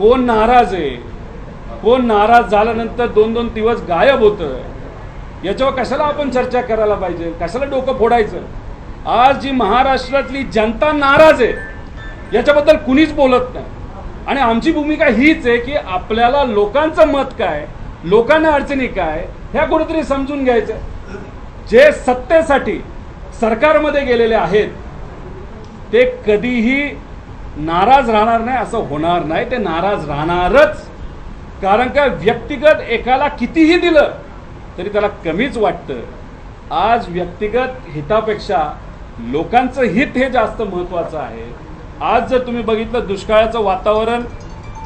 कोण नाराज आहे? कोण नाराज झाल्यानंतर दोन दोन दिवस गायब होतं याच्यावर कशाला आपण चर्चा करायला पाहिजे? कशाला डोकं फोडायचं? आज जी महाराष्ट्रातली जनता नाराज आहे याच्याबद्दल कुणीच बोलत नाही. आणि आमची भूमिका हीच आहे की आपल्याला लोकांचं मत काय लोकांना अडचणी काय ह्या कुठेतरी समजून घ्यायचं. जे सत्तेसाठी सरकारमध्ये गेलेले आहेत ते कधीही नाराज राहणार नाही असं होणार नाही ते नाराज राहणारच. कारण का व्यक्तिगत एकाला कितीही दिलं तरी त्याला कमीच वाटतं. आज व्यक्तिगत हितापेक्षा लोकांचं हित हे जास्त महत्त्वाचं आहे. आज जर तुम्ही बघितलं दुष्काळाचं वातावरण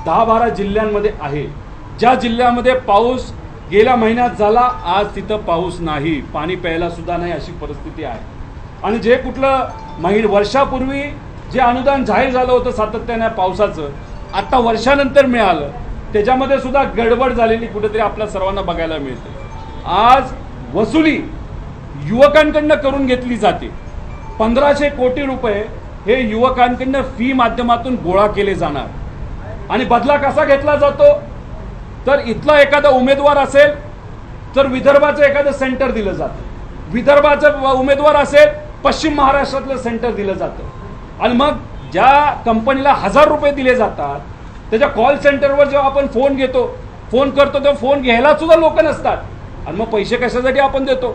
दहा बारा जिल्ह्यांमध्ये आहे. ज्या जिल्ह्यामध्ये पाऊस गेल्या महिन्यात झाला आज तिथं पाऊस नाही. पाणी प्यायला सुद्धा नाही अशी परिस्थिती आहे. आणि जे कुठलं महिन वर्षापूर्वी जे अनुदान जाहीर झालं होतं सातत्याने पावसाचं आता वर्षानंतर मिळालं. त्याच्यामध्ये सुद्धा गडबड झालेली कुठेतरी आपल्या सर्वांना बघायला मिळते. आज वसुली युवकांकडनं करून घेतली जाते. पंधराशे कोटी रुपये हे युवकांकडनं फी माध्यमातून गोळा केले जाणार. आणि बदला कसा घेतला जातो? तर इथला एखादा उमेदवार असेल तर विदर्भाचं एखादं सेंटर दिलं जातं. विदर्भाचं उमेदवार असेल पश्चिम महाराष्ट्रातलं सेंटर दिलं जातं. आणि मग ज्या कंपनीला हजार रुपये दिले जातात त्याच्या कॉल सेंटरवर जेव्हा आपण फोन घेतो फोन करतो तेव्हा फोन घ्यायला सुद्धा लोक नसतात. आणि मग पैसे कशासाठी आपण देतो?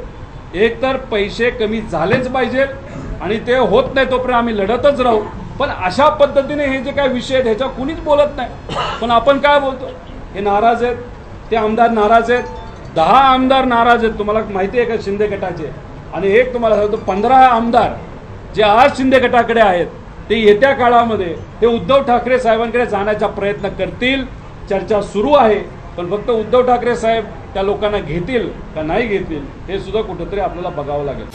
एक तर पैसे कमी झालेच पाहिजे आणि ते होत नाही तोपर्यंत आम्ही लढतच राहू. पण अशा पद्धतीने हे जे काय विषय आहेत ह्याच्यावर कुणीच बोलत नाही. पण आपण काय बोलतो? हे नाराज आहेत ते आमदार नाराज आहेत दहा आमदार नाराज आहेत. तुम्हाला माहिती आहे का शिंदे गटाचे? आणि एक तुम्हाला सांगतो पंधरा आमदार जे आज शिंदे गटाकडे आहेत ते येत्या काळामध्ये ते उद्धव ठाकरे साहेबांकडे जाण्याचा प्रयत्न करतील. चर्चा सुरू आहे पण फक्त उद्धव ठाकरे साहेब त्या लोकांना घेतील का नाही घेतील हे सुद्धा कुठेतरी आपल्याला बघावं लागेल.